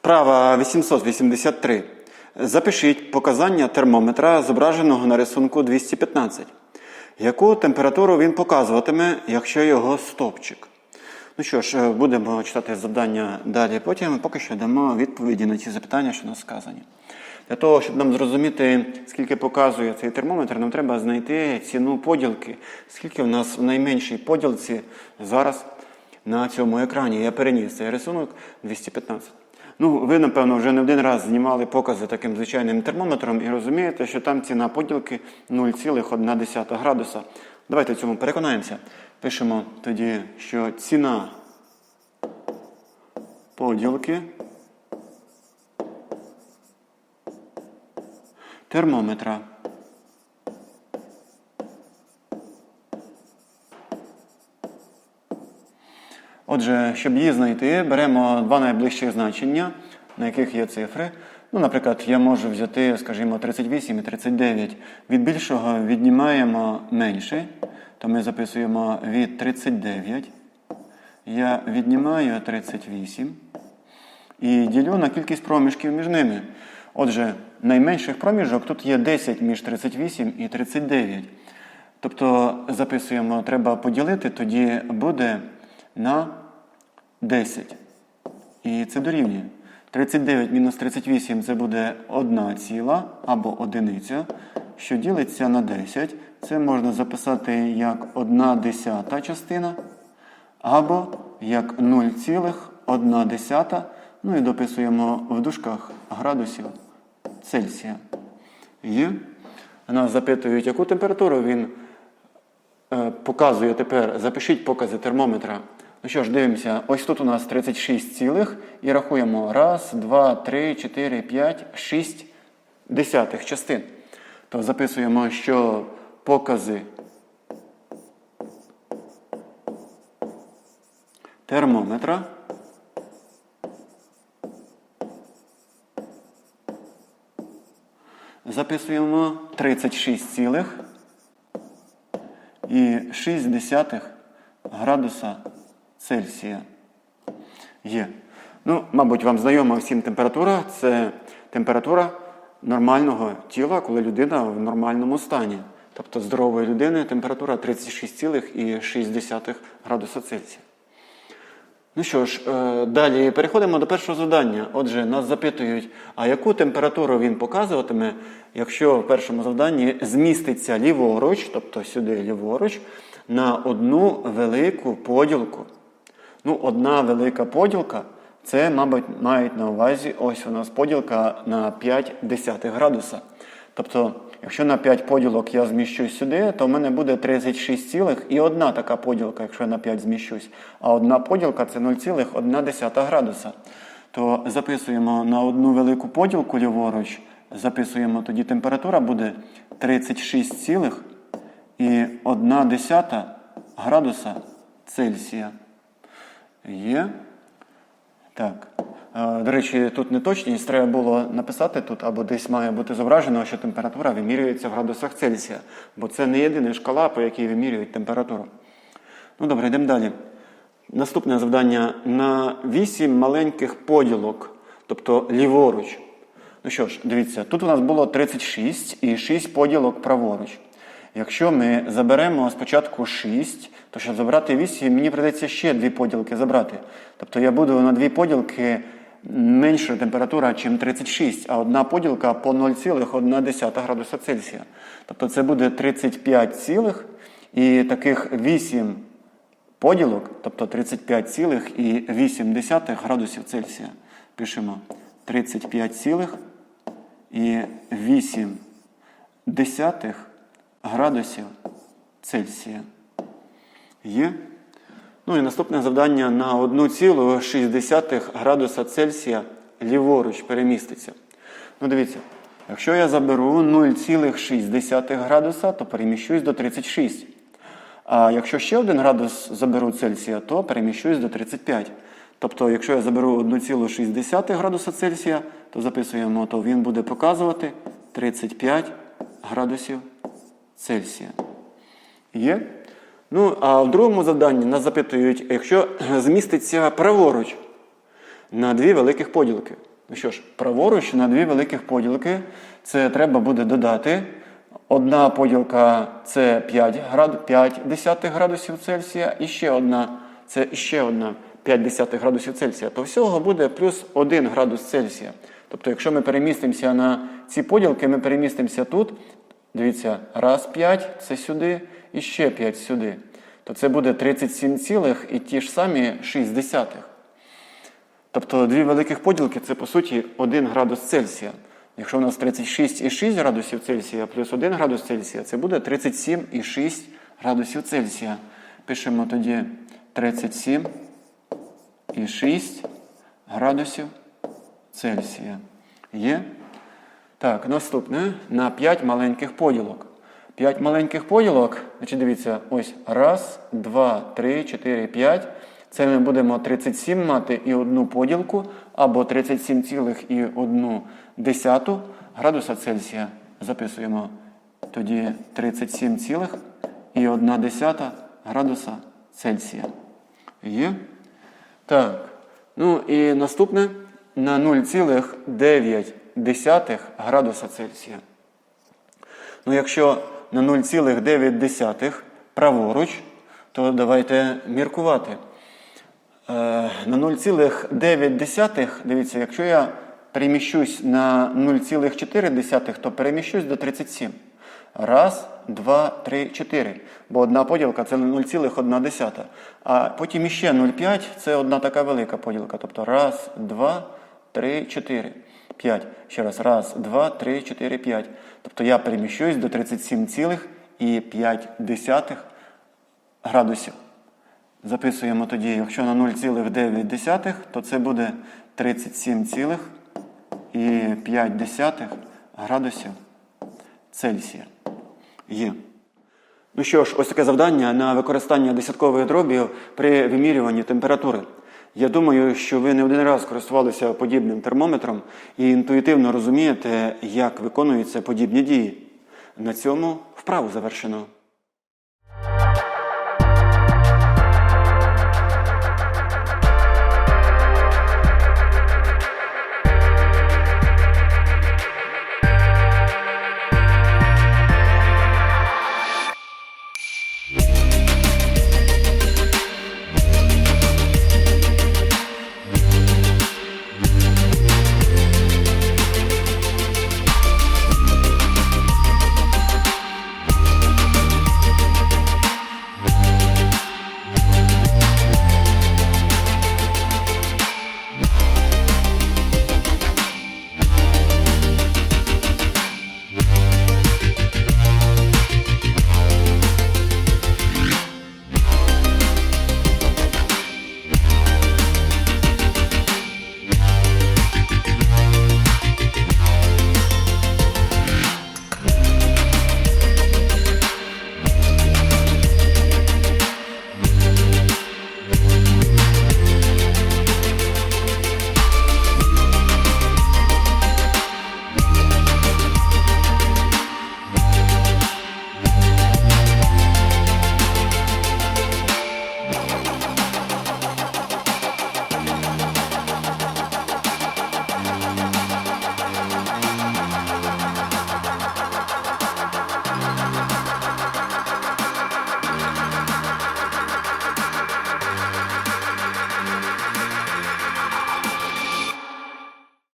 Вправа 883. Запишіть показання термометра, зображеного на рисунку 215. Яку температуру він показуватиме, якщо його стопчик? Ну що ж, будемо читати завдання далі. Потім поки що дамо відповіді на ці запитання, що нас сказані. Для того, щоб нам зрозуміти, скільки показує цей термометр, нам треба знайти ціну поділки, скільки в нас в найменшій поділці зараз на цьому екрані. Я переніс цей рисунок 215. Ну, ви, напевно, вже не один раз знімали покази таким звичайним термометром і розумієте, що там ціна поділки 0,1 градуса. Давайте в цьому переконаємося. Пишемо тоді, що ціна поділки термометра. Отже, щоб її знайти, беремо два найближчих значення, на яких є цифри. Ну, наприклад, я можу взяти, скажімо, 38 і 39. Від більшого віднімаємо менше, то ми записуємо від 39. Я віднімаю 38 і ділю на кількість проміжків між ними. Отже, найменших проміжок тут є 10 між 38 і 39. Тобто записуємо, треба поділити, тоді буде на 10. І це дорівнює. 39 мінус 38 це буде 1 ціла або одиниця, що ділиться на 10. Це можна записати як 1 десята частина, або як 0,1 десята. Ну і дописуємо в дужках градусів Цельсія. Є. Нас запитують, яку температуру він е, показує тепер. Запишіть покази термометра. Ну що ж, дивимося, ось тут у нас 36 цілих. І рахуємо. Раз, два, три, чотири, п'ять, шість десятих частин. То записуємо, що покази. Термометра. Записуємо. 36 цілих. І 6 десятих градуса Цельсія. Є. Ну, мабуть, вам знайома всім температура. Це температура нормального тіла, коли людина в нормальному стані. Тобто здорової людини температура 36,6 градуса Цельсія. Ну що ж, е, далі переходимо до першого завдання. Отже, нас запитують, а яку температуру він показуватиме, якщо в першому завданні зміститься ліворуч, тобто сюди ліворуч, на одну велику поділку. Ну, одна велика поділка, це, мабуть, мають на увазі ось у нас поділка на 5 десятих градуса. Тобто, якщо на 5 поділок я зміщусь сюди, то в мене буде 36 цілих і одна така поділка, якщо я на 5 зміщусь. А одна поділка це 0,1 градуса. То записуємо на одну велику поділку ліворуч, записуємо тоді температура буде 36 цілих і 1 десята градуса Цельсія. Є. Так. До речі, тут неточність, треба було написати тут, або десь має бути зображено, що температура вимірюється в градусах Цельсія, бо це не єдина шкала, по якій вимірюють температуру. Ну добре, йдемо далі. Наступне завдання на 8 маленьких поділок, тобто ліворуч. Ну що ж, дивіться, тут у нас було 36 і 6 поділок праворуч. Якщо ми заберемо спочатку 6, то щоб забрати 8, мені прийдеться ще дві поділки забрати. Тобто я буду на дві поділки менша температура, ніж 36, а одна поділка по 0,1 градуса Цельсія. Тобто це буде 35 цілих і таких 8 поділок, тобто 35,8 градусів Цельсія. Пишемо 35 цілих і 8 десятих градусів Цельсія. Є. Ну і наступне завдання на 1,6 градуса Цельсія ліворуч переміститься. Ну, дивіться, якщо я заберу 0,6 градуса, то переміщусь до 36. А якщо ще 1 градус заберу Цельсія, то переміщусь до 35. Тобто, якщо я заберу 1,6 градуса Цельсія, то записуємо, то він буде показувати 35 градусів Цельсія. Є? Ну, а в другому завданні нас запитують, якщо зміститься праворуч на дві великих поділки. Ну що ж, праворуч на дві великих поділки. Це треба буде додати. Одна поділка це 5, град, 5 десятих градусів Цельсія, і ще одна це ще одна 5 десятих градусів Цельсія. То всього буде плюс 1 градус Цельсія. Тобто, якщо ми перемістимося на ці поділки, ми перемістимося тут. Дивіться, раз 5 це сюди, і ще 5 сюди. То це буде 37 цілих і ті ж самі 6 десятих. Тобто дві великих поділки це по суті 1 градус Цельсія. Якщо у нас 36,6 градусів Цельсія плюс 1 градус Цельсія, це буде 37,6 градусів Цельсія. Пишемо тоді 37,6 градусів Цельсія. Є? Так, наступне на 5 маленьких поділок. 5 маленьких поділок, значить дивіться, ось раз, два, три, чотири, п'ять. Це ми будемо 37 мати і одну поділку, або 37,1 градуса Цельсія. Записуємо тоді 37,1 градуса Цельсія. Є? Так. Ну і наступне на 0,9 градуса Цельсія. Ну, якщо на 0,9 праворуч, то давайте міркувати. Е, На 0,9, дивіться, якщо я переміщусь на 0,4, то переміщусь до 37. Раз, два, три, чотири. Бо одна поділка це 0,1. А потім іще 0,5 це одна така велика поділка. Тобто раз, два, три, чотири. 5. Ще раз. Раз, два, три, чотири, п'ять. Тобто я переміщусь до 37,5 градусів. Записуємо тоді, якщо на 0,9, то це буде 37,5 градусів Цельсія. Є. Ну що ж, ось таке завдання на використання десяткових дробів при вимірюванні температури. Я думаю, що ви не один раз користувалися подібним термометром і інтуїтивно розумієте, як виконуються подібні дії. На цьому вправу завершено.